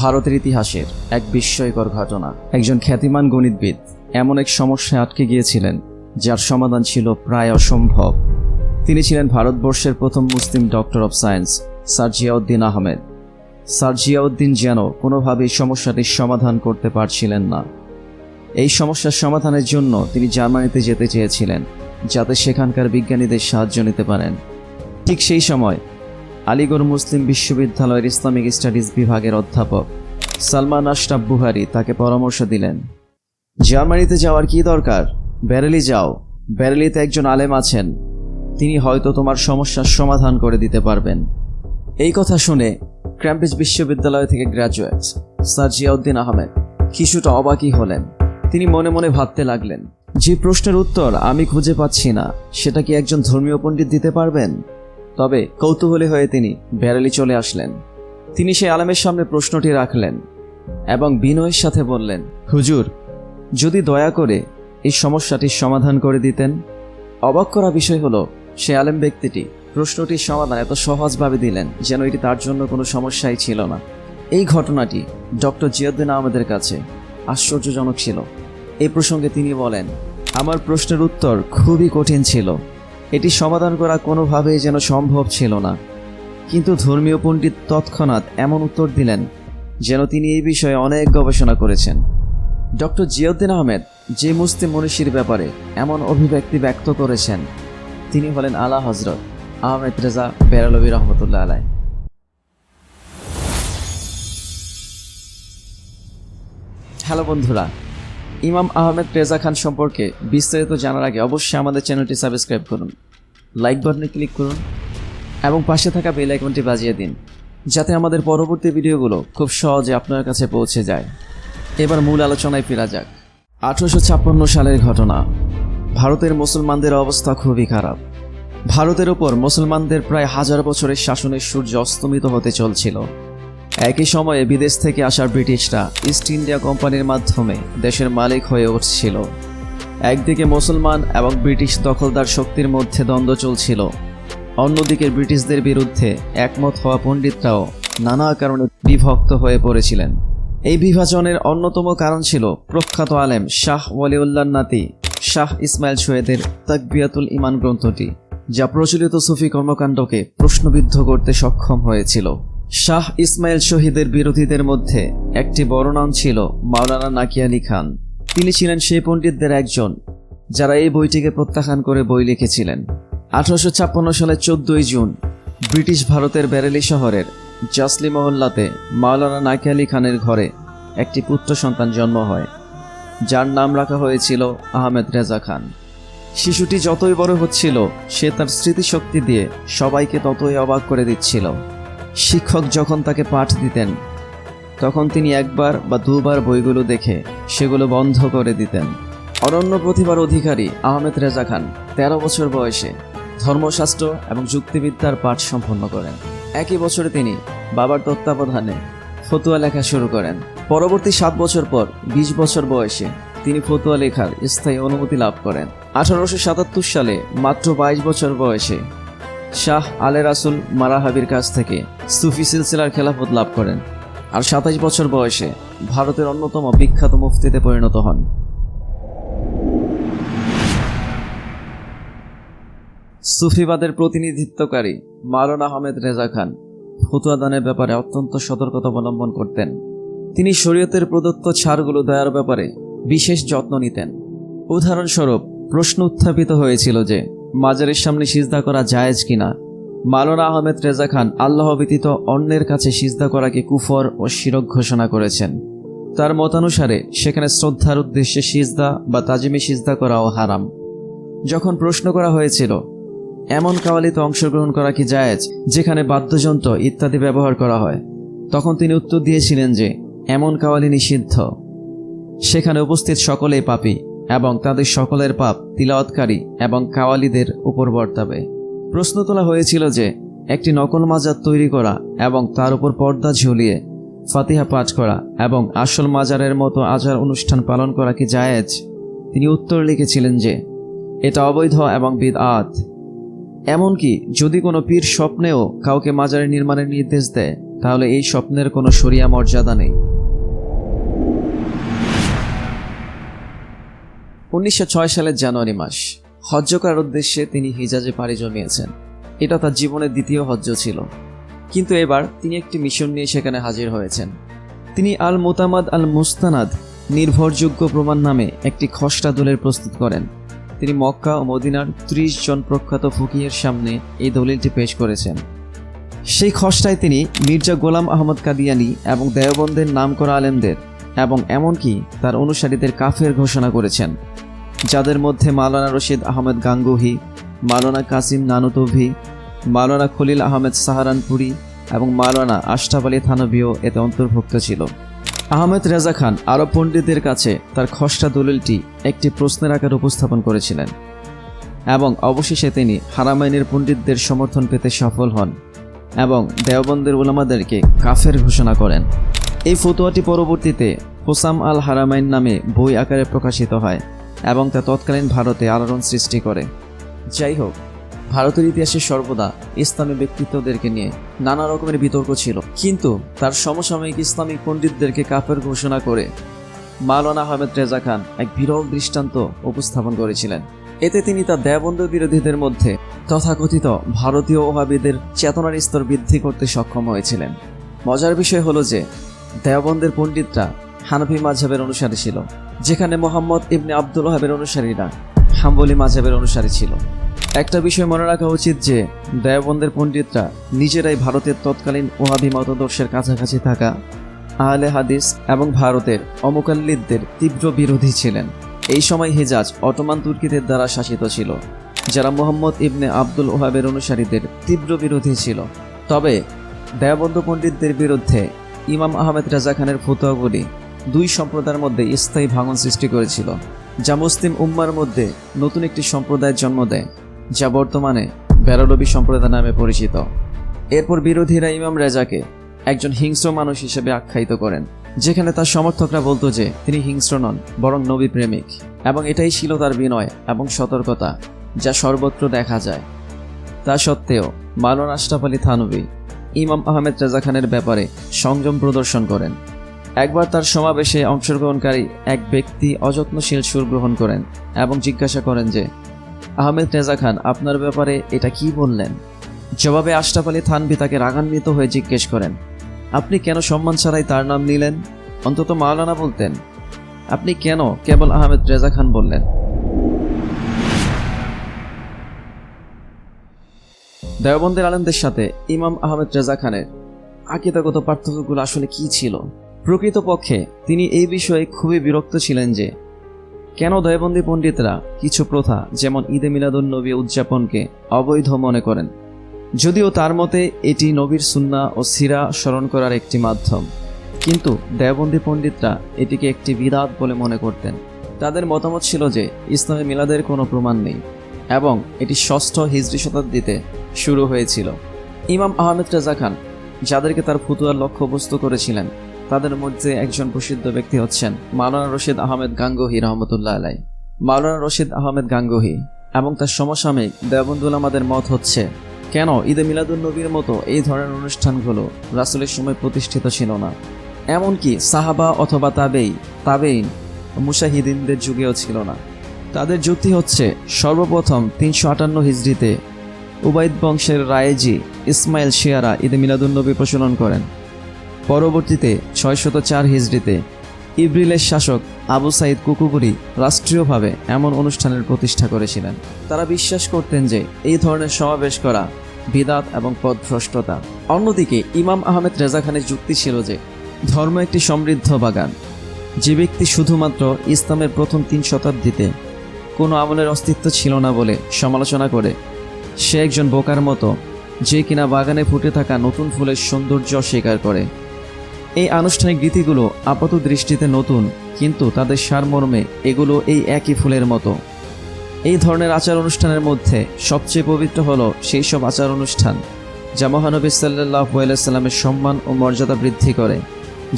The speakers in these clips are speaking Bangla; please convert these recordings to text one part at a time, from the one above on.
ভারতের ইতিহাসের এক বিস্ময়কর ঘটনা। একজন খ্যাতিমান গণিতবিদ এমন এক সমস্যায় আটকে গিয়েছিলেন, যার সমাধান ছিল প্রায় অসম্ভব। তিনি ছিলেন ভারতবর্ষের প্রথম মুসলিম doctor of science, sir Ziauddin Ahmed. Sir Ziauddin যেন কোনোভাবেই সমস্যাটির সমাধান করতে পারছিলেন না। এই সমস্যার সমাধানের জন্য তিনি জার্মানিতে যেতে চেয়েছিলেন, যাতে সেখানকার বিজ্ঞানীদের সাহায্য নিতে পারেন। ঠিক সেই সময় আলিগড় মুসলিম বিশ্ববিদ্যালয়ের ইসলামিক স্টাডিজ বিভাগের অধ্যাপক সালমান আশরাফ বুহারি তাকে পরামর্শ দিলেন। জার্মানিতে যাওয়ার কি দরকার? ব্যারেলি যাও। ব্যারেলিতে একজন আলেম আছেন। তিনি হয়তো তোমার সমস্যার সমাধান করে দিতে পারবেন। এই কথা শুনে ক্যাম্ব্রিজ বিশ্ববিদ্যালয় থেকে গ্র্যাজুয়েট স্যার জিয়াউদ্দিন আহমেদ কিছুটা অবাকই হলেন। তিনি মনে মনে ভাবতে লাগলেন, যে প্রশ্নের উত্তর আমি খুঁজে পাচ্ছি না, সেটা কি একজন ধর্মীয় পণ্ডিত দিতে পারবেন? তবে কৌতূহলী হয়ে তিনি ব্যারেলি চলে আসলেন। তিনি সেই আলেমের সামনে প্রশ্নটি রাখলেন এবং বিনয়ের সাথে বললেন, হুজুর, যদি দয়া করে এই সমস্যাটির সমাধান করে দিতেন? অবাক করা বিষয় হলো সে আলেম ব্যক্তিটি প্রশ্নটির সমাধান এত সহজভাবে দিলেন যেন এটি তার জন্য কোনো সমস্যাই ছিল না। এই ঘটনাটি ডক্টর জিয়াউদ্দিন আহমেদের কাছে আশ্চর্যজনক ছিল। এই প্রসঙ্গে তিনি বলেন, আমার প্রশ্নের উত্তর খুবই কঠিন ছিল। এটি সমাধান করা কোনোভাবেই যেন সম্ভব ছিল না। কিন্তু ধর্মীয় পণ্ডিত তৎক্ষণাৎ এমন উত্তর দিলেন, যেন তিনি এই বিষয়ে অনেক গবেষণা করেছেন। ডক্টর জিয়াউদ্দিন আহমেদ যে মুসলিম মনীষীর ব্যাপারে এমন অভিব্যক্তি ব্যক্ত করেছেন, তিনি হলেন আলা হজরত আহমেদ রেজা বেরালবী রহমতুল্লাহ আলাই হ্যালো বন্ধুরা ইমাম আহমেদ রেজা খান সম্পর্কে বিস্তারিত জানার আগে অবশ্যই আমাদের চ্যানেলটি সাবস্ক্রাইব করুন, লাইক বাটনে ক্লিক করুন, এবং পাশে থাকা বেল আইকনটি বাজিয়ে দিন, যাতে আমাদের পরবর্তী ভিডিওগুলো খুব সহজে আপনার কাছে পৌঁছে যায়। এবার মূল আলোচনায় ফেরা যাক। আঠারোশো ছাপ্পান্ন সালের ঘটনা। ভারতের মুসলমানদের অবস্থা খুবই খারাপ। ভারতের ওপর মুসলমানদের প্রায় হাজার বছরের শাসনের সূর্য অস্তমিত হতে চলছিল। একই সময়ে বিদেশ থেকে আসা ব্রিটিশরা ইস্ট ইন্ডিয়া কোম্পানির মাধ্যমে দেশের মালিক হয়ে উঠছিল। একদিকে মুসলমান এবং ব্রিটিশ দখলদার শক্তির মধ্যে দ্বন্দ্ব চলছিল। অন্যদিকে ব্রিটিশদের বিরুদ্ধে একমত হওয়া পণ্ডিতরাও নানা কারণে বিভক্ত হয়ে পড়েছিলেন। এই বিভাজনের অন্যতম কারণ ছিল প্রখ্যাত আলেম শাহ ওয়ালিউল্লাহ নাতি শাহ ইসমাইল সৈয়দের তাকবিয়াতুল ইমান গ্রন্থটি, যা প্রচলিত সুফি কর্মকাণ্ডকে প্রশ্নবিদ্ধ করতে সক্ষম হয়েছিল। শাহ ইসমাইল শহীদের বিরোধীদের মধ্যে একটি বড় নাম ছিল মাওলানা নাকি আলী খান। তিনি ছিলেন সেই পণ্ডিতদের একজন যারা এই বইটিকে প্রত্যাখ্যান করে বই লিখেছিলেন। আঠারোশো ছাপ্পান্ন সালের চোদ্দই জুন ব্রিটিশ ভারতের ব্যারেলি শহরের জাসলি মহল্লাতে মাওলানা নাকি আলী খানের ঘরে একটি পুত্র সন্তান জন্ম হয়, যার নাম রাখা হয়েছিল আহমেদ রেজা খান। শিশুটি যতই বড় হচ্ছিল, সে তার স্মৃতিশক্তি দিয়ে সবাইকে ততই অবাক করে দিচ্ছিল। শিক্ষক যখন তাকে পাঠ দিতেন, তখন তিনি একবার বা দুবার বইগুলো দেখে সেগুলো বন্ধ করে দিতেন। অনন্য প্রতিভার অধিকারী আহমেদ রেজা খান তেরো বছর বয়সে ধর্মশাস্ত্র এবং যুক্তিবিদ্যার পাঠ সম্পন্ন করেন। একই বছরে তিনি বাবার তত্ত্বাবধানে ফতুয়া লেখা শুরু করেন। পরবর্তী সাত বছর পর বিশ বছর বয়সে তিনি ফতুয়া লেখার স্থায়ী অনুমতি লাভ করেন। আঠারোশো সাতাত্তর সালে মাত্র বাইশ বছর বয়সে শাহ আলে রাসুল মারাহাবির কাছ থেকে সুফি সিলসিলার খেলাফত লাভ করেন আর সাতাইশ বছর বয়সে ভারতের অন্যতম বিখ্যাত মুফতিতে পরিণত হন। সুফিবাদের প্রতিনিধিত্বকারী মারুন আহমেদ রেজা খান ফতুয়া দানের ব্যাপারে অত্যন্ত সতর্কতা অবলম্বন করতেন। তিনি শরীয়তের প্রদত্ত ছাড়গুলো দেওয়ার ব্যাপারে বিশেষ যত্ন নিতেন। উদাহরণস্বরূপ, প্রশ্ন উত্থাপিত হয়েছিল যে মাজারের সামনে সিজদা করা জায়েজ কিনা? মালানা আহমেদ রেজা খান আল্লাহ ব্যতীত অন্যের কাছে সিজদা করাকে কুফর ও শিরক ঘোষণা করেছেন। তার মতানুসারে সেখানে শ্রদ্ধার উদ্দেশ্যে সিজদা বা তাজিমি সিজদা করাও হারাম। যখন প্রশ্ন করা হয়েছিল, এমন কাওয়ালিতে অংশগ্রহণ করা কি জায়েজ, যেখানে বাদ্যযন্ত্র ইত্যাদি ব্যবহার করা হয়? তখন তিনি উত্তর দিয়েছিলেন যে, এমন কাওয়ালি নিষিদ্ধ। সেখানে উপস্থিত সকলেই পাপী। এবং তাদের সকলের পাপ তিলাওয়াতকারী এবং কাওয়ালিদের উপর বর্তাবে। প্রশ্ন তোলা হয়েছিল যে, একটি নকল মাজার তৈরি করা এবং তার উপর পর্দা ঝুলিয়ে ফাতিহা পাঠ করা এবং আসল মাজারের মতো আচার অনুষ্ঠান পালন করা কি জায়েজ? তিনি উত্তর লিখেছিলেন যে, এটা অবৈধ এবং বিদ আত এমনকি যদি কোনো পীর স্বপ্নেও কাউকে মাজারের নির্মাণের নির্দেশ দেয়, তাহলে এই স্বপ্নের কোনো সরিয়া মর্যাদা নেই। উনিশশো ছয় সালের জানুয়ারি মাস। হজ্জ করার উদ্দেশ্যে তিনি হিজাজে পাড়ি জমিয়েছেন। এটা তার জীবনের দ্বিতীয় হজ্জ ছিল। কিন্তু এবার তিনি একটি মিশন নিয়ে সেখানে হাজির হয়েছেন। তিনি আল মোতামাদ আল মুস্তানাদ নির্ভরযোগ্য প্রমাণ নামে একটি খসড়া দলের প্রস্তুত করেন। তিনি মক্কা ও মদিনার ত্রিশ জন প্রখ্যাত ফকিহের সামনে এই দলিলটি পেশ করেছেন। সেই খসড়ায় তিনি মির্জা গোলাম আহমদ কাদিয়ানি এবং দেওবন্দের নাম করা আলেমদের এবং এমনকি তার অনুসারীদের কাফের ঘোষণা করেছেন, যাদের মধ্যে মাওলানা রশিদ আহমেদ গাঙ্গুহি, মাওলানা কাসিম নানুতভি, মাওলানা খলিল আহমেদ সাহারানপুরি এবং মাওলানা আশরাফ আলী থানবিও এতে অন্তর্ভুক্ত ছিল। আহমেদ রেজা খান আরব পণ্ডিতদের কাছে তার খসড়া দলিলটি একটি প্রশ্নের আকার উপস্থাপন করেছিলেন এবং অবশেষে তিনি হারামাইনের পণ্ডিতদের সমর্থন পেতে সফল হন এবং দেওবন্দের উলামাদেরকে কাফের ঘোষণা করেন। এই ফতোয়াটি পরবর্তীতে হোসাম আল হারামাইন নামে বই আকারে প্রকাশিত হয় এবং তা তৎকালীন ভারতে আলোড়ন সৃষ্টি করে। যাই হোক, ভারতের ইতিহাসে সর্বদা ইসলামী ব্যক্তিত্বদেরকে নিয়ে নানা রকমের বিতর্ক ছিল। কিন্তু তার সমসাময়িক ইসলামিক পণ্ডিতদেরকে কাফের ঘোষণা করে মাওলানা আহমেদ রেজা খান এক বিরল দৃষ্টান্ত উপস্থাপন করেছিলেন। এতে তিনি তার দেয়বন্ধ বিরোধীদের মধ্যে তথাকথিত ভারতীয় ওহাবিদের চেতনার স্তর বৃদ্ধি করতে সক্ষম হয়েছিলেন। মজার বিষয় হলো যে দেওবন্দের পণ্ডিতরা হানফি মাঝহের অনুসারী ছিল, যেখানে মোহাম্মদ ইবনে আব্দুল ওহাবের অনুসারীরা হাম্বলি মাঝহের অনুসারী ছিল। একটা বিষয় মনে রাখা উচিত যে, দেওবন্দের পণ্ডিতরা নিজেরাই ভারতের তৎকালীন ওহাবি মতদর্শের কাছাকাছি থাকা, আহলে হাদিস এবং ভারতের অমুকাল্লিদদের তীব্র বিরোধী ছিলেন। এই সময় হেজাজ অটোমান তুর্কিদের দ্বারা শাসিত ছিল, যারা মোহাম্মদ ইবনে আব্দুল ওহাবের অনুসারীদের তীব্র বিরোধী ছিল। তবে দেওবন্দ পণ্ডিতদের বিরুদ্ধে ইমাম আহমেদ রাজা খানের ফতোয়াগুলি দুই সম্প্রদায়ের মধ্যে স্থায়ী ভাঙন সৃষ্টি করেছিল, যা মুসলিম উম্মার মধ্যে নতুন একটি সম্প্রদায়ের জন্ম দেয়, যা বর্তমানে বেরলবি সম্প্রদায় নামে পরিচিত। এরপর বিরোধীরা ইমাম রেজাকে একজন হিংস্র মানুষ হিসেবে আখ্যায়িত করেন, যেখানে তার সমর্থকরা বলতো যে তিনি হিংস্র নন, বরং নবী প্রেমিক এবং এটাই ছিল তার বিনয় এবং সতর্কতা, যা সর্বত্র দেখা যায়। তা সত্ত্বেও মালন আলী থানবী ইমাম আহমেদ রেজা খানের ব্যাপারে সংযম প্রদর্শন করেন। একবার তার সমাবেশে অংশগ্রহণকারী এক ব্যক্তি অযত্নশীল সুর গ্রহণ করেন এবং জিজ্ঞাসা করেন যে, আহমেদ রেজা খান আপনার ব্যাপারে এটা কি বললেন? জবাবে আশরাফ আলী থানবি তাকে রাগান্বিত হয়ে জিজ্ঞেস করেন, আপনি কেন সম্মান ছাড়াই তার নাম নিলেন? অন্তত মাওলানা বলতেন। আপনি কেন কেবল আহমেদ রেজা খান বললেন? দেওবন্দের আলেমদের সাথে ইমাম আহমেদ রেজা খানের আকিতাগত পার্থক্যগুলো আসলে কি ছিল? প্রকৃতপক্ষে, তিনি এই বিষয়ে খুবই বিরক্ত ছিলেন যে, কেন দয়বন্দী পণ্ডিতরা কিছু প্রথা যেমন ঈদে মিলাদুন নবী উদযাপনকে অবৈধ মনে করেন, যদিও তার মতে এটি নবীর সুন্না ও সিরা স্মরণ করার একটি মাধ্যম। কিন্তু দেওবন্দী পণ্ডিতরা এটিকে একটি বিরাট বলে মনে করতেন। তাদের মতামত ছিল যে, ইসলামে মিলাদের কোনো প্রমাণ নেই এবং এটি ষষ্ঠ হিজড়ি শতাব্দীতে শুরু হয়েছিল। ইমাম আহমেদ রাজা খান, যাদেরকে তার ফুতুয়ার লক্ষ্যবস্তু করেছিলেন, তাদের মধ্যে একজন প্রসিদ্ধ ব্যক্তি হচ্ছেন মাওলানা রশিদ আহমেদ গাঙ্গোহি রহমতুল্লাহ আলাই মাওলানা রশিদ আহমেদ গাঙ্গোহি এবং তার সমসাময়িক দেবন্দুল আমাদের মত হচ্ছে, কেন ঈদে মিলাদুল নবীর মতো এই ধরনের অনুষ্ঠানগুলো রাসুলের সময় প্রতিষ্ঠিত ছিল না? এমনকি সাহাবা অথবা তাবেই, তাবেইন মুশাহিদিনদের যুগেও ছিল না। তাদের যুক্তি হচ্ছে সর্বপ্রথম তিনশো আটান্ন হিজড়িতে উবাইদ বংশের রায়েজি ইসমাইল শিয়ারা ঈদে মিলাদুন্নবী প্রচলন করেন। পরবর্তীতে ছয়শত চার হিজড়িতে ইব্রিলের শাসক আবু সাইদ কুকুবুরি রাষ্ট্রীয়ভাবে এমন অনুষ্ঠানের প্রতিষ্ঠা করেছিলেন। তারা বিশ্বাস করতেন যে এই ধরনের সমাবেশ করা বিদাত এবং পদভ্রষ্টতা। অন্যদিকে ইমাম আহমেদ রেজা খানের যুক্তি ছিল যে ধর্ম একটি সমৃদ্ধ বাগান। যে ব্যক্তি শুধুমাত্র ইসলামের প্রথম তিন শতাব্দীতে কোনো আমলের অস্তিত্ব ছিল না বলে সমালোচনা করে সে একজন বোকার মতো, যে কিনা বাগানে ফুটে থাকা নতুন ফুলের সৌন্দর্য স্বীকার করে। এই আনুষ্ঠানিক রীতিগুলো আপাত দৃষ্টিতে নতুন, কিন্তু তাদের সারমর্মে এগুলো এই একই ফুলের মতো। এই ধরনের আচার অনুষ্ঠানের মধ্যে সবচেয়ে পবিত্র হলো সেই সব আচার অনুষ্ঠান, যা মহানবী সাল্লাহ সাল্লামের সম্মান ও মর্যাদা বৃদ্ধি করে।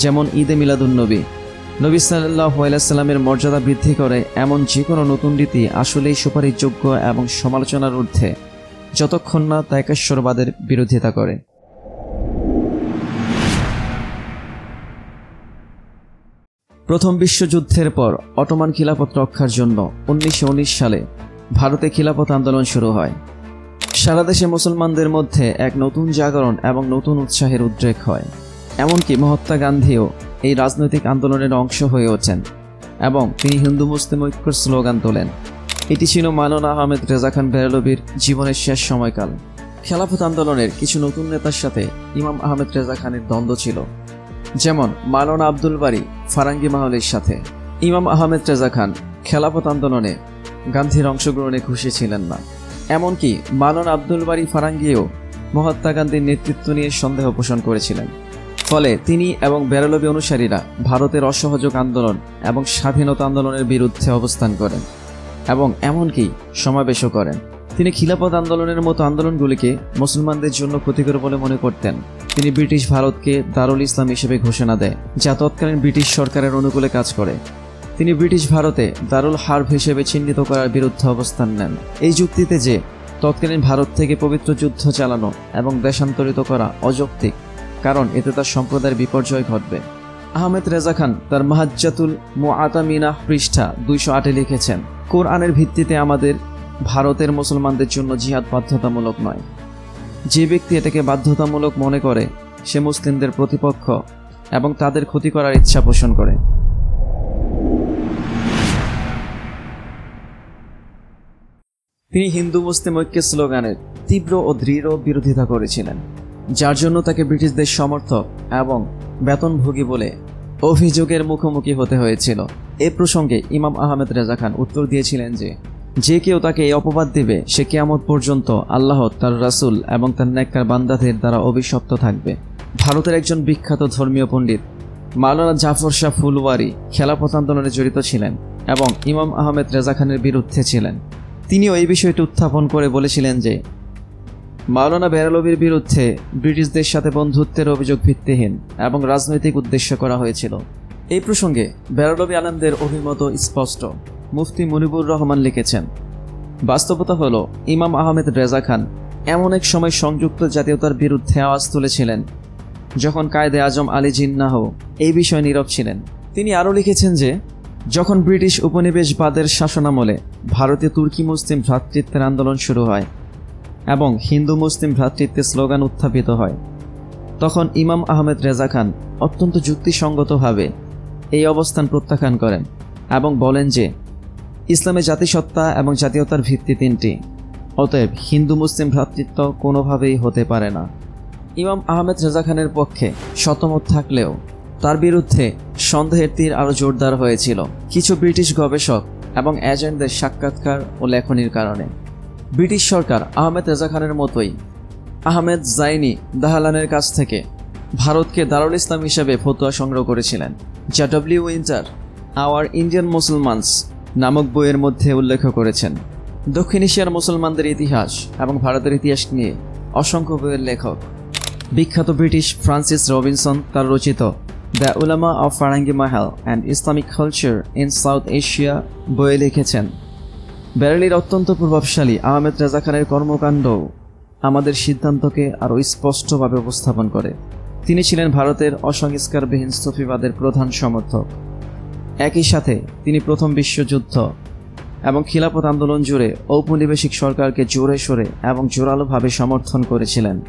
যেমন ঈদে মিলাদুন্নবী নবী। সাল্লাহ সাল্লামের মর্যাদা বৃদ্ধি করে এমন যে কোনো নতুন রীতি আসলেই সুপারিশযোগ্য এবং সমালোচনার ঊর্ধ্বে। যতক্ষণ না তাইকেশ্বরবাদের বিরোধিতা করে। প্রথম বিশ্বযুদ্ধের পর অটোমান খিলাফত রক্ষার জন্য উনিশশো উনিশ সালে ভারতে খিলাফত আন্দোলন শুরু হয়। সারা দেশে মুসলমানদের মধ্যে এক নতুন জাগরণ এবং নতুন উৎসাহের উদ্রেক হয়। এমনকি মহাত্মা গান্ধীও এই রাজনৈতিক আন্দোলনের অংশ হয়ে ওঠেন এবং তিনি হিন্দু মুসলিম ঐক্যর স্লোগান তোলেন। এটি ছিল মাওলানা আহমেদ রেজা খান বেরলবির জীবনের শেষ সময়কাল। খেলাফত আন্দোলনের কিছু নতুন নেতার সাথে ইমাম আহমেদ রেজা খানের দ্বন্দ্ব ছিল। যেমন মাওলানা আব্দুল বাড়ি ফারাঙ্গি মাহলের সাথে। ইমাম আহমেদ রেজা খান খেলাফত আন্দোলনে গান্ধীর অংশগ্রহণে খুশি ছিলেন না। এমনকি মাওলানা আব্দুল বাড়ি ফারাঙ্গিও মহাত্মা গান্ধীর নেতৃত্ব নিয়ে সন্দেহ পোষণ করেছিলেন। ফলে তিনি এবং বেরলবি অনুসারীরা ভারতের অসহযোগ আন্দোলন এবং স্বাধীনতা আন্দোলনের বিরুদ্ধে অবস্থান করেন। এবং এমনকি সমাবেশও করেন। তিনি খিলাফত আন্দোলনের মতো আন্দোলনগুলিকে মুসলমানদের জন্য ক্ষতিকর বলে মনে করতেন। তিনি ব্রিটিশ ভারতকে দারুল ইসলাম হিসেবে ঘোষণা দেয়, যা তৎকালীন ব্রিটিশ সরকারের অনুকূলে কাজ করে। তিনি ব্রিটিশ ভারতে দারুল হার্ব হিসেবে চিহ্নিত করার বিরুদ্ধে অবস্থান নেন। এই যুক্তিতে যে তৎকালীন ভারত থেকে পবিত্র যুদ্ধ চালানো এবং দেশান্তরিত করা অযৌক্তিক, কারণ এতে তার সম্প্রদায়ের বিপর্যয় ঘটবে। আহমেদ রেজা খান তার মাহাজ্জাতুল মুআতামিনা পৃষ্ঠা দুইশো আটে লিখেছেন, কোরআনের ভিত্তিতে আমাদের, ভারতের মুসলমানদের জন্য জিহাদ বাধ্যতামূলক নয়। যে ব্যক্তি এটাকে বাধ্যতামূলক মনে করে, সে মুসলিমদের প্রতিপক্ষ এবং তাদের ক্ষতি করার ইচ্ছা পোষণ করে। তিনি হিন্দু মুসলিম ঐক্যের স্লোগানের তীব্র ও দৃঢ় বিরোধিতা করেছিলেন, যার জন্য তাকে ব্রিটিশদের সমর্থক এবং বেতনভোগী বলে অভিযোগের মুখোমুখি হতে হয়েছিল। এ প্রসঙ্গে ইমাম আহমেদ রেজা খান উত্তর দিয়েছিলেন যে যে কেউ তাকে এই অপবাদ দিবে, সে কেয়ামত পর্যন্ত আল্লাহ, তার রাসূল এবং তার নেককার বান্দাদের দ্বারা অভিশপ্ত থাকবে। ভারতের একজন বিখ্যাত ধর্মীয় পণ্ডিত মাওলানা জাফর শাহ ফুলওয়ারি খেলাপথ আন্দোলনে জড়িত ছিলেন এবং ইমাম আহমেদ রেজা খানের বিরুদ্ধে ছিলেন। তিনিও এই বিষয়টি উত্থাপন করে বলেছিলেন যে মাওলানা বেরালবির বিরুদ্ধে ব্রিটিশদের সাথে বন্ধুত্বের অভিযোগ ভিত্তিহীন এবং রাজনৈতিক উদ্দেশ্য করা হয়েছিল। এই প্রসঙ্গে বেরালবি আনন্দের অভিমত স্পষ্ট, মুফতি মুনিবুর রহমান লিখেছেন। বাস্তবতা হল, ইমাম আহমেদ রেজা খান এমন এক সময় সংযুক্ত জাতীয়তার বিরুদ্ধে আওয়াজ তুলেছিলেন, যখন কায়দে আজম আলী জিন্নাহ এই বিষয়ে নীরব ছিলেন। তিনি আরও লিখেছেন যে, যখন ব্রিটিশ উপনিবেশবাদের শাসনামলে ভারতে তুর্কি মুসলিম ভ্রাতৃত্বের আন্দোলন শুরু হয় এবং হিন্দু মুসলিম ভ্রাতৃত্বের স্লোগান উত্থাপিত হয়। তখন ইমাম আহমেদ রেজা খান অত্যন্ত যুক্তিসঙ্গতভাবে এই অবস্থান প্রত্যাখ্যান করেন এবং বলেন যে, ইসলামে জাতিসত্তা এবং জাতীয়তার ভিত্তি তিনটি, অতএব হিন্দু মুসলিম ভ্রাতৃত্ব কোনোভাবেই হতে পারে না। ইমাম আহমেদ রেজা খানের পক্ষে শতমত থাকলেও তার বিরুদ্ধে সন্দেহের তীর আরও জোরদার হয়েছিল। কিছু ব্রিটিশ গবেষক এবং এজেন্টদের সাক্ষাৎকার ও লেখনির কারণে। ব্রিটিশ সরকার আহমেদ রেজা খানের মতোই আহমেদ জাইনি দাহালানের কাছ থেকে ভারতকে দারুল ইসলাম হিসেবে ফতোয়া সংগ্রহ করেছিলেন, যা W Hunter our Indian Musalmans নামক বইয়ের মধ্যে উল্লেখ করেছেন। দক্ষিণ এশিয়ার মুসলমানদের ইতিহাস এবং ভারতের ইতিহাস নিয়ে অসংখ্য বইয়ের লেখক। বিখ্যাত ব্রিটিশ ফ্রান্সিস রবিনসন তার রচিত the Ulama of Farangi Mahal and Islamic culture in South Asia বইয়ে লিখেছেন। বেরেলির অত্যন্ত প্রভাবশালী আহমেদ রেজা খানের কর্মকাণ্ড আমাদের সিদ্ধান্তকে আরও স্পষ্টভাবে উপস্থাপন করে। তিনি ছিলেন ভারতের অসংস্কারবিহীন সফিবাদের প্রধান সমর্থক। একই সাথে তিনি প্রথম বিশ্বযুদ্ধ এবং খিলাফত আন্দোলন জুড়ে ঔপনিবেশিক সরকারকে জোরে সোরে এবং জোরালোভাবে সমর্থন করেছিলেন।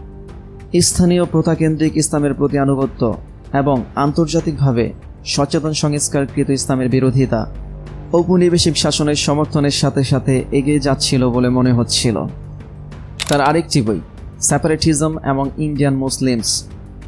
স্থানীয় প্রথাকেন্দ্রিক ইসলামের প্রতি আনুগত্য এবং আন্তর্জাতিকভাবে সচেতন সংস্কারকৃত ইসলামের বিরোধিতা ঔপনিবেশিক শাসনের সমর্থনের সাথে সাথে এগিয়ে যাচ্ছিল বলে মনে হচ্ছিল। তার আরেকটি বই সেপারেটিজম এবং Indian Muslims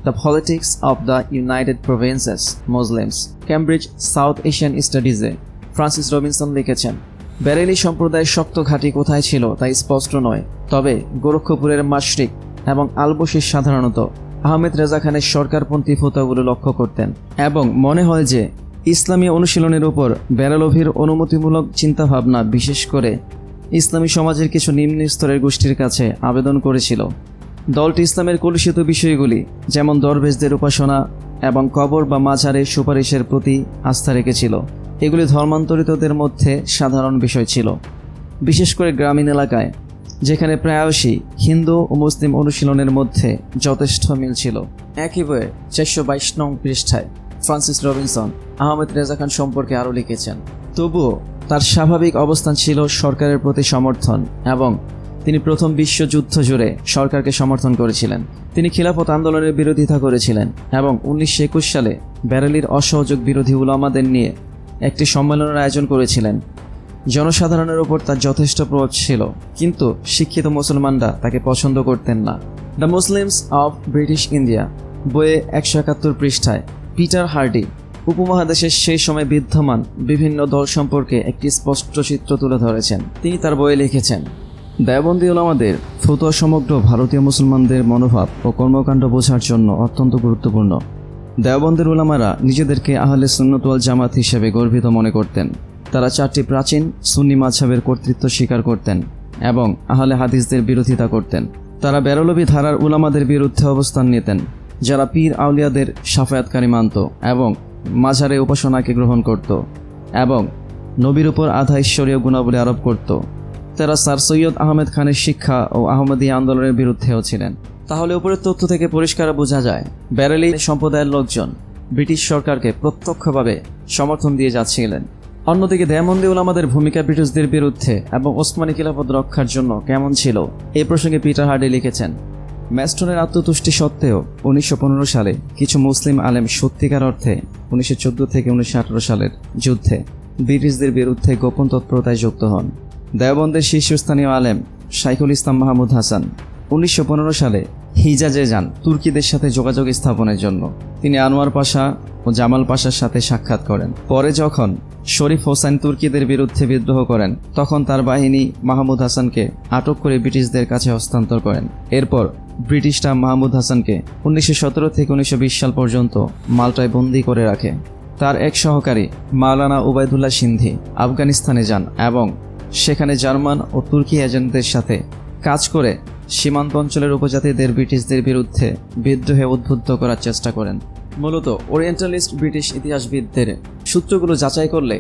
the politics of the United Provinces Muslims Cambridge South Asian স্টাডিজে Francis Robinson লিখেছেন। বেরেলি সম্প্রদায়ের শক্ত ঘাঁটি কোথায় ছিল তা স্পষ্ট নয়, তবে গোরক্ষপুরের মাশরিক এবং আলবশির সাধারণত আহমেদ রেজা খানের সরকারপন্থী ফোতাগুলো লক্ষ্য করতেন এবং মনে হয় যে ইসলামী অনুশীলনের উপর বেরালভির অনুমতিমূলক চিন্তাভাবনা বিশেষ করে ইসলামী সমাজের কিছু নিম্ন স্তরের গোষ্ঠীর কাছে আবেদন করেছিল। দলটি ইসলামের কলুষিত বিষয়গুলি, যেমন দরবেশদের উপাসনা এবং কবর বা মাঝারের সুপারিশের প্রতি আস্থা রেখেছিল। এগুলি ধর্মান্তরিতদের মধ্যে সাধারণ বিষয় ছিল। বিশেষ করে গ্রামীণ এলাকায়, যেখানে প্রায়শই হিন্দু ও মুসলিম অনুশীলনের মধ্যে যথেষ্ট মিল ছিল। একই বইয়ে চারশো বাইশ নং পৃষ্ঠায় ফ্রান্সিস রবিনসন আহমেদ রেজা খান সম্পর্কে আরও লিখেছেন। তবুও তার স্বাভাবিক অবস্থান ছিল সরকারের প্রতি সমর্থন এবং তিনি প্রথম বিশ্বযুদ্ধ জুড়ে সরকারকে সমর্থন করেছিলেন। তিনি খিলাফত আন্দোলনের বিরোধিতা করেছিলেন এবং উনিশশো একুশ সালে ব্যারেলির অসহযোগ বিরোধী উলামাদের নিয়ে একটি সম্মেলনের আয়োজন করেছিলেন। জনসাধারণের ওপর তার যথেষ্ট প্রভাব ছিল, কিন্তু শিক্ষিত মুসলমানরা তাকে পছন্দ করতেন না। The Muslims of British India বইয়ে একশো একাত্তর পৃষ্ঠায় পিটার হার্ডি উপমহাদেশের সেই সময় বিদ্যমান বিভিন্ন দল সম্পর্কে একটি স্পষ্ট চিত্র তুলে ধরেছেন। তিনি তার বইয়ে লিখেছেন দেওবন্দি ওলামাদের ফতুয়া সমগ্র ভারতীয় মুসলমানদের মনোভাব ও কর্মকাণ্ড বোঝার জন্য অত্যন্ত গুরুত্বপূর্ণ। দেওবন্দের ওলামারা নিজেদেরকে আহলে সুন্নত ওয়াল জামাত হিসেবে গর্বিত মনে করতেন। তারা চারটি প্রাচীন সুন্নি মাঝাবের কর্তৃত্ব স্বীকার করতেন এবং আহলে হাদিসদের বিরোধিতা করতেন। তারা বেরলবি ধারার উলামাদের বিরুদ্ধে অবস্থান নিতেন। যারা পীর আউলিয়াদের সাফায়াতকারী মানত এবং মাঝারে উপাসনাকে গ্রহণ করত এবং নবীর উপর আধা ঈশ্বরীয় গুণাবলী আরোপ করত, তারা স্যার সৈয়দ আহমেদ খানের শিক্ষা ও আহমদী আন্দোলনের বিরুদ্ধেও ছিলেন। তাহলে উপরের তথ্য থেকে পরিষ্কার বোঝা যায়, ব্যারেলি সম্প্রদায়ের লোকজন ব্রিটিশ সরকারকে প্রত্যক্ষভাবে সমর্থন দিয়ে যাচ্ছিলেন। অন্যদিকে দেয়ামন্দি উলামাদের ভূমিকা ব্রিটিশদের বিরুদ্ধে এবং ওসমানী খিলাফত রক্ষার জন্য কেমন ছিল এই প্রসঙ্গে পিটার হার্ডি লিখেছেন। ম্যাস্টনের আত্মতুষ্টি সত্ত্বেও উনিশশো পনেরো সালে কিছু মুসলিম আলেম সত্যিকার অর্থে উনিশশো চোদ্দ থেকে উনিশশো আঠেরো সালের যুদ্ধে ব্রিটিশদের বিরুদ্ধে গোপন তৎপরতায় যুক্ত হন। দেওবন্দের শীর্ষস্থানীয় আলেম শাইখুল ইসলাম মাহমুদ হাসান উনিশশো পনেরো সালে হিজাজে যান তুর্কিদের সাথে যোগাযোগ স্থাপনের জন্য। তিনি আনোয়ার পাশা ও জামাল পাশার সাথে সাক্ষাৎ করেন। পরে যখন শরীফ হোসেন তুর্কিদের বিরুদ্ধে বিদ্রোহ করেন। তখন তার বাহিনী মাহমুদ হাসানকে আটক করে ব্রিটিশদের কাছে হস্তান্তর করেন। এরপর ব্রিটিশরা মাহমুদ হাসানকে উনিশশো সতেরো থেকে উনিশশো বিশ সাল পর্যন্ত মাল্টায় বন্দি করে রাখে। তার এক সহকারী মাওলানা উবায়দুল্লাহ সিন্ধি আফগানিস্তানে যান এবং সেখানে জার্মান ও তুর্কি এজেন্টদের সাথে কাজ করে সীমান্ত অঞ্চলের উপজাতিদের ব্রিটিশদের বিরুদ্ধে বিদ্রোহে উদ্বুদ্ধ করার চেষ্টা করেন। মূলত ওরিয়েন্টালিস্ট ব্রিটিশ ইতিহাসবিদদের সূত্রগুলো যাচাই করলে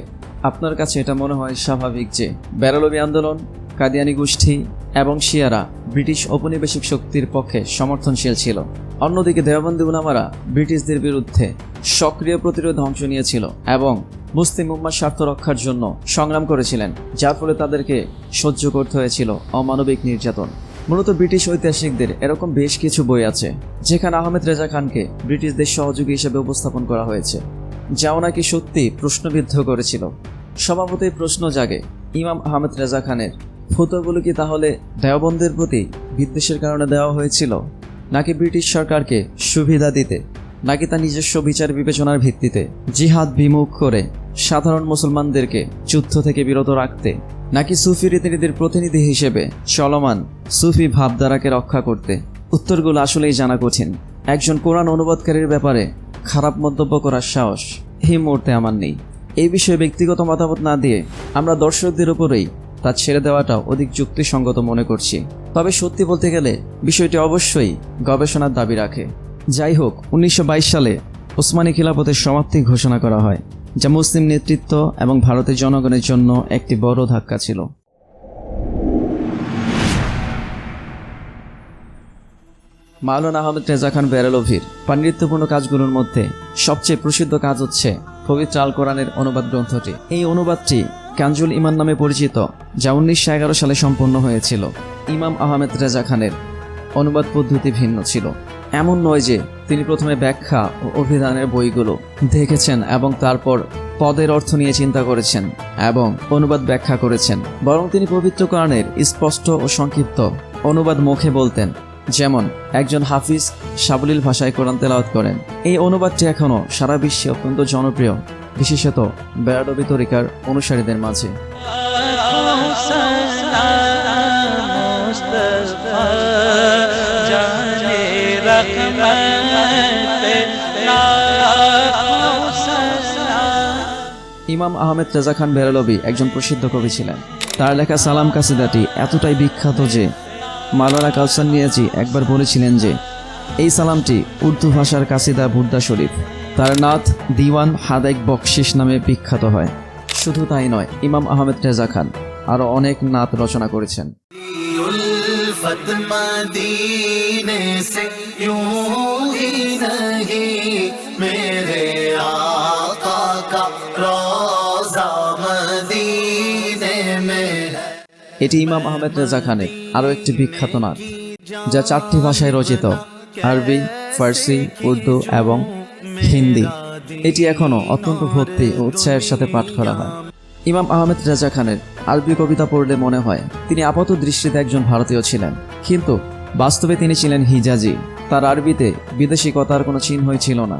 আপনার কাছে এটা মনে হয় স্বাভাবিক যে ব্যারালবি আন্দোলন, কাদিয়ানি গোষ্ঠী এবং শিয়ারা ব্রিটিশ ঔপনিবেশিক শক্তির পক্ষে সমর্থনশীল ছিল। অন্যদিকে দেওবন্দি উলামারা ব্রিটিশদের বিরুদ্ধে সক্রিয় প্রতিরোধ অংশ নিয়েছিল এবং মুসলিম উম্মার স্বার্থ রক্ষার জন্য সংগ্রাম করেছিলেন, যার ফলে তাদেরকে সহ্য করতে হয়েছিল অমানবিক নির্যাতন। মূলত ব্রিটিশ ঐতিহাসিকদের এরকম বেশ কিছু বই আছে, যেখানে আহমেদ রেজা খানকে ব্রিটিশদের সহযোগী হিসেবে উপস্থাপন করা হয়েছে, যাও নাকি সত্যি প্রশ্নবিদ্ধ করেছিল। স্বভাবতই প্রশ্ন জাগে, ইমাম আহমেদ রেজা খানের ফতোগুলো কি তাহলে দেওবন্দের প্রতি বিদ্বেষের কারণে দেওয়া হয়েছিল? নাকি ব্রিটিশ সরকারকে সুবিধা দিতে, নাকি তার নিজস্ব বিচার বিবেচনার ভিত্তিতে জিহাদ বিমুখ করে সাধারণ মুসলমানদেরকে যুদ্ধ থেকে বিরত রাখতে নাকি সুফি রীতিনীতির প্রতিনিধি হিসেবে চলমান সুফি ভাবধারাকে রক্ষা করতে? উত্তরগুলো আসলেই জানা কঠিন। একজন কোরআন অনুবাদকারীর ব্যাপারে খারাপ মন্তব্য করার সাহস এই মুহূর্তে আমার নেই। এই বিষয়ে ব্যক্তিগত মতামত না দিয়ে আমরা দর্শকদের উপরেই তা ছেড়ে দেওয়াটা অধিক যুক্তিসঙ্গত মনে করছি। তবে সত্যি বলতে গেলে বিষয়টি অবশ্যই গবেষণার দাবি রাখে। যাই হোক, উনিশশো বাইশ সালে ওসমানী খিলাফতের সমাপ্তি ঘোষণা করা হয়। যা মুসলিম নেতৃত্ব এবং ভারতের জনগণের জন্য একটি বড় ধাক্কা ছিল। মাওলানা আহমেদ রেজা খান বেরালভির পাণ্ডিত্যপূর্ণ কাজগুলোর মধ্যে সবচেয়ে প্রসিদ্ধ কাজ হচ্ছে পবিত্র আল কোরআনের অনুবাদ গ্রন্থটি। এই অনুবাদটি কাঞ্জুল ইমান নামে পরিচিত, যা উনিশশো এগারো সালে সম্পন্ন হয়েছিল। ইমাম আহমেদ রেজা খানের অনুবাদ পদ্ধতি ভিন্ন ছিল। এমন নয় যে তিনি প্রথমে ব্যাখ্যা ও অভিধানের বইগুলো দেখেছেন এবং তারপর পদের অর্থ নিয়ে চিন্তা করেছেন এবং অনুবাদ ব্যাখ্যা করেছেন। বরং তিনি পবিত্র কোরআনের স্পষ্ট ও সংক্ষিপ্ত অনুবাদ মুখে বলতেন, যেমন একজন হাফিজ সাবলীল ভাষায় কোরআন তেলাওয়াত করেন। এই অনুবাদটি এখনও সারা বিশ্বে অত্যন্ত জনপ্রিয়, বিশেষত বেড়াডবি তরিকার অনুসারীদের মাঝে। ইমাম আহমেদ রেজা খান বেরালবি একজন প্রসিদ্ধ কবি ছিলেন। তার লেখা সালাম কাসিদাটি এতটাই বিখ্যাত যে মালানা কাউসান নিয়াজি একবার বলেছিলেন যে, এই সালামটি উর্দু ভাষার কাসিদা বুদ্দা শরীফ। তার নাথ দিওয়ান হাদেক বকশিস নামে বিখ্যাত হয়। শুধু তাই নয়, ইমাম আহমেদ রেজা খান আরও অনেক নাত রচনা করেছেন। उल्फत मदीने से এটি ইমাম আহমেদ রেজা খানের আরও একটি বিখ্যাত নাচ যা চারটি ভাষায় রচিত, আরবি, ফার্সি, উর্দু এবং হিন্দি। এটি এখনও অত্যন্ত ভক্তি ও উৎসাহের সাথে পাঠ করা হয়। ইমাম আহমেদ রেজা খানের আরবি কবিতা পড়লে মনে হয় তিনি আপাত দৃষ্টিতে একজন ভারতীয় ছিলেন। কিন্তু বাস্তবে তিনি ছিলেন হিজাজি। তার আরবিতে বিদেশিকতার কোনো চিহ্নই ছিল না।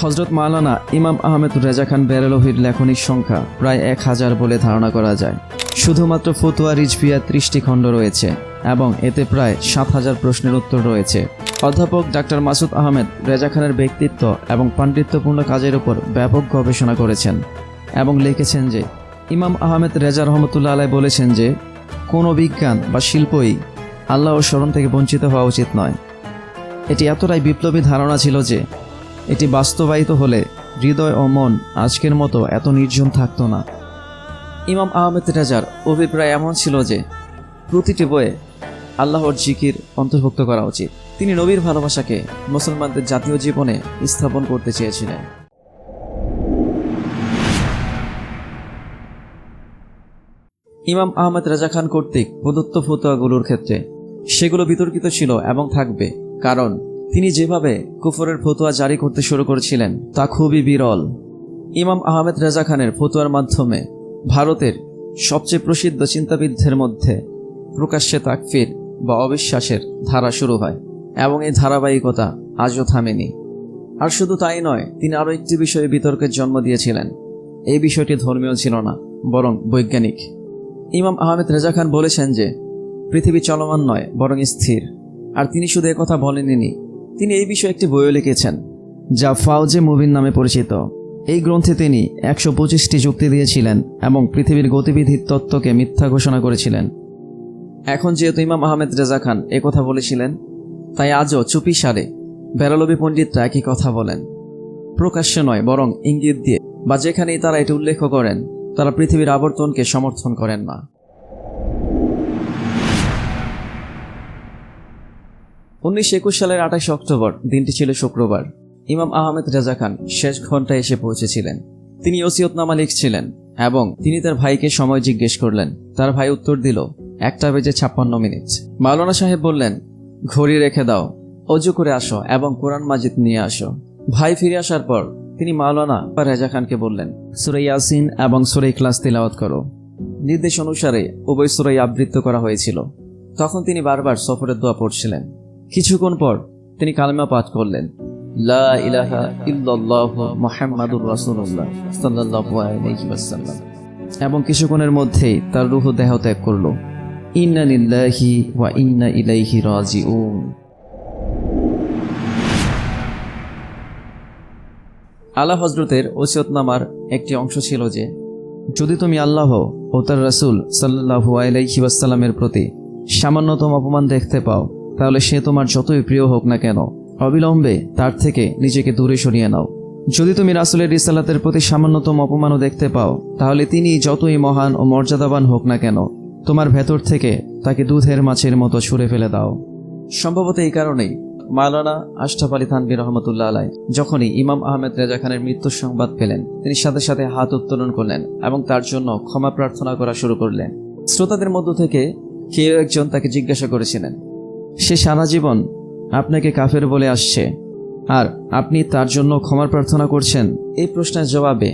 হজরত মাওলানা ইমাম আহমেদ রেজা খান বেরেলভির লেখনির সংখ্যা প্রায় এক হাজার বলে ধারণা করা যায়। শুধুমাত্র ফতুয়া রিজভিয়া ত্রিশটি খণ্ড রয়েছে এবং এতে প্রায় সাত হাজার প্রশ্নের উত্তর রয়েছে। অধ্যাপক ডাক্তার মাসুদ আহমেদ রেজা খানের ব্যক্তিত্ব এবং পাণ্ডিত্যপূর্ণ কাজের উপর ব্যাপক গবেষণা করেছেন এবং লিখেছেন যে ইমাম আহমেদ রেজা রহমতুল্লাহ আলাই বলেছেন যে, কোনো বিজ্ঞান বা শিল্পই আল্লাহ স্মরণ থেকে বঞ্চিত হওয়া উচিত নয়। এটি এতটাই বিপ্লবী ধারণা ছিল যে, এটি বাস্তবায়িত হলে হৃদয় ও মন আজকের মতো এত নির্জন থাকতো না। ইমাম আহমেদ রেজার অভিপ্রায় এমন ছিল যে, প্রতিটি বইয়ে আল্লাহর জিকির অন্তর্ভুক্ত করা উচিত। তিনি নবীর ভালোবাসাকে মুসলমানদের জাতীয় জীবনে স্থাপন করতে চেয়েছিলেন। ইমাম আহমেদ রাজা খান কর্তৃক প্রদত্ত ফতোয়াগুলোর ক্ষেত্রে সেগুলো বিতর্কিত ছিল এবং থাকবে, কারণ তিনি যেভাবে কুফরের ফতোয়া জারি করতে শুরু করেছিলেন তা খুবই বিরল। ইমাম আহমেদ রেজা খানের ফতোয়ার মাধ্যমে ভারতের সবচেয়ে প্রসিদ্ধ চিন্তাবিদদের মধ্যে প্রকাশ্যে তাকফির বা অবিশ্বাসের ধারা শুরু হয় এবং এই ধারাবাহিকতা আজও থামেনি। আর শুধু তাই নয়, তিনি আরও একটি বিষয়ে বিতর্কের জন্ম দিয়েছিলেন। এই বিষয়টি ধর্মীয় ছিল না, বরং বৈজ্ঞানিক। ইমাম আহমেদ রেজা খান বলেছেন যে, পৃথিবী চলমান নয়, বরং স্থির। আর তিনি শুধু কথা বলেননি, তিনি এই বিষয়ে একটি বইও লিখেছেন, যা ফাউজে মুবিন নামে পরিচিত। এই গ্রন্থে তিনি একশো পঁচিশটি যুক্তি দিয়েছিলেন এবং পৃথিবীর গতিবিধির তত্ত্বকে মিথ্যা ঘোষণা করেছিলেন। এখন যেহেতু ইমাম আহমেদ রেজা খান কথা বলেছিলেন, তাই আজও চুপি সারে বেরালবি পণ্ডিতরা একই কথা বলেন। প্রকাশ্য নয়, বরং ইঙ্গিত দিয়ে, বা যেখানেই তারা এটি উল্লেখ করেন তারা পৃথিবীর আবর্তনকে সমর্থন করেন না। উনিশশো একুশ সালের আঠাশে অক্টোবর, দিনটি ছিল শুক্রবার। ইমাম আহমেদ রেজা খান শেষ ঘন্টায় এসে পৌঁছেছিলেন। তিনি ওসিয়তনামা লিখছিলেন এবং তিনি তার ভাইকে সময় জিজ্ঞেস করলেন। তার ভাই উত্তর দিল, একটা বেজে ছাপ্পান্ন মিনিট। মাওলানা সাহেব বললেন, ঘড়ি রেখে দাও, অজু করে আসো এবং কোরআন মাজিদ নিয়ে আসো। ভাই ফিরে আসার পর তিনি মাওলানা বা রেজা খানকে বললেন সুরাই ইয়াসিন এবং সুরাই ক্লাস তিলাওয়াত করো। নির্দেশ অনুসারে উভয় সুরাই আবৃত্ত করা হয়েছিল। তখন তিনি বারবার সফরের দোয়া পড়ছিলেন। কিছুক্ষণ পর তিনি কালেমা পাঠ করলেন এবং কিছুক্ষণের মধ্যেই তার রুহ দেহ ত্যাগ করল। ইন্না লিল্লাহি ওয়া ইন্না ইলাইহি রাজিউন। আলা হজরতের ওসিয়তনামার একটি অংশ ছিল যে, যদি তুমি আল্লাহ ও তার রাসূল সাল্লাহু আলাইহি ওয়াসাল্লামের প্রতি সামান্যতম অপমান দেখতে পাও, তাহলে সে তোমার যতই প্রিয় হোক না কেন, অবিলম্বে তার থেকে নিজেকে দূরে সরিয়ে নাও। যদি তুমি রাসুলের রিসালাতের প্রতি সামান্যতম অপমানও দেখতে পাও, তাহলে তিনি যতই মহান ও মর্যাদাবান হোক না কেন, তোমার ভেতর থেকে তাকে দুধের মাছের মতো ছুঁড়ে ফেলে দাও। সম্ভবত এই কারণেই মাওলানা আশরাফ আলী থানবী রহমতুল্লাহ আলাই যখনই ইমাম আহমেদ রেজা খানের মৃত্যুর সংবাদ পেলেন, তিনি সাথে সাথে হাত উত্তোলন করলেন এবং তার জন্য ক্ষমা প্রার্থনা করা শুরু করলেন। শ্রোতাদের মধ্য থেকে কেউ একজন তাকে জিজ্ঞাসা করেছিলেন, সে সারা জীবন আপনাকে কাফের বলে আসছে, আর আপনি তার জন্য ক্ষমার প্রার্থনা করছেন? এই প্রশ্নের জবাবে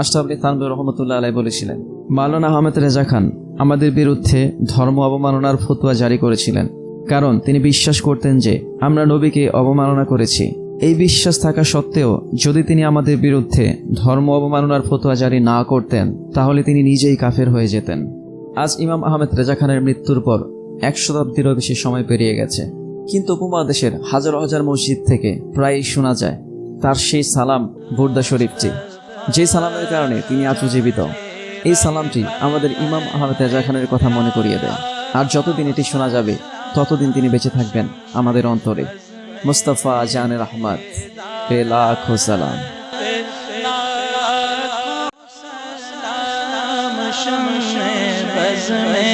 আশরাফ আলী থানবী রহমতুল্লাহ আলাই বলেছিলেন, মাওলানা আহমেদ রেজা খান আমাদের বিরুদ্ধে ধর্ম অবমাননার ফতোয়া জারি করেছিলেন। কারণ তিনি বিশ্বাস করতেন যে আমরা নবীকে অবমাননা করেছি। এই বিশ্বাস থাকা সত্ত্বেও যদি তিনি আমাদের বিরুদ্ধে ধর্ম অবমাননার ফতোয়া জারি না করতেন, তাহলে তিনি নিজেই কাফের হয়ে যেতেন। আজ ইমাম আহমেদ রেজা খানের মৃত্যুর পর এক শতাব্দীরও বেশি সময় পেরিয়ে গেছে। কিন্তু উপমহাদেশের হাজার হাজার মসজিদ থেকে প্রায়ই শোনা যায় তার সেই সালাম বুর্দা শরীফটি। যে সালামের কারণে তিনি আজও জীবিত। এই সালামটি আমাদের ইমাম আহমেদ রেজা খানের কথা মনে করিয়ে দেয়। আর যতদিন এটি শোনা যাবে ততদিন তিনি বেঁচে থাকবেন আমাদের অন্তরে মুস্তফা জানের আহমদ লাখো সালাম شمع بز میں